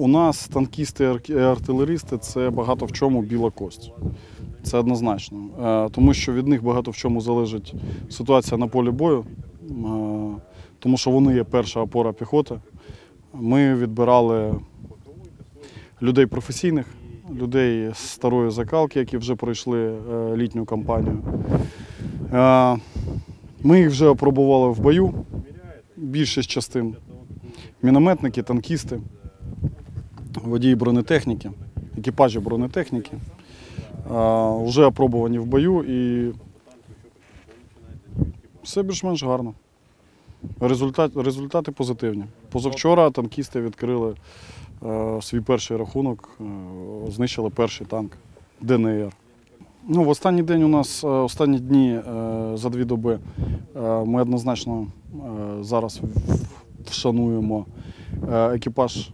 У нас танкісти і артилеристи це багато в чому біла кость. Це однозначно. Е, Тому що від них багато в чому залежить ситуація на полі бою, Е, тому що вони є перша опора піхоти. Ми відбирали людей професійних, людей з старої закалки, які вже пройшли е, літню кампанію. Ми їх вже опробували в бою, більшість частин. Мінометники, танкісти, водії бронетехніки, екіпажі бронетехніки. Вже опробувані в бою і все більш-менш гарно. Результат, результати позитивні. Позавчора танкісти відкрили е, свій перший рахунок, е, знищили перший танк ДНР. Ну, в останній день у нас, е, останні дні за дві доби, ми однозначно зараз вшануємо екіпаж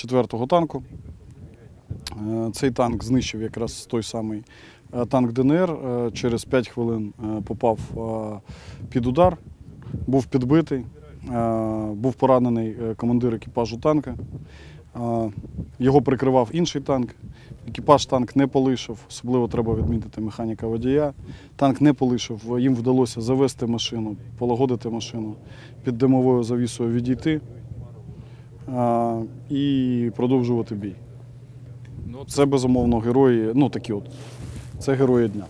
четвертого танку. Е, Цей танк знищив якраз той самий е, танк ДНР. Е, Через 5 хвилин попав під удар, був підбитий, був поранений командир екіпажу танка. Його прикривав інший танк. Екіпаж танк не полишив, особливо треба відмітити механіка водія. Танк не полишив, їм вдалося завести машину, полагодити машину, під димовою завісою відійти і продовжувати бій. Ну, Це безумовно герої, ну такі от, це герої дня.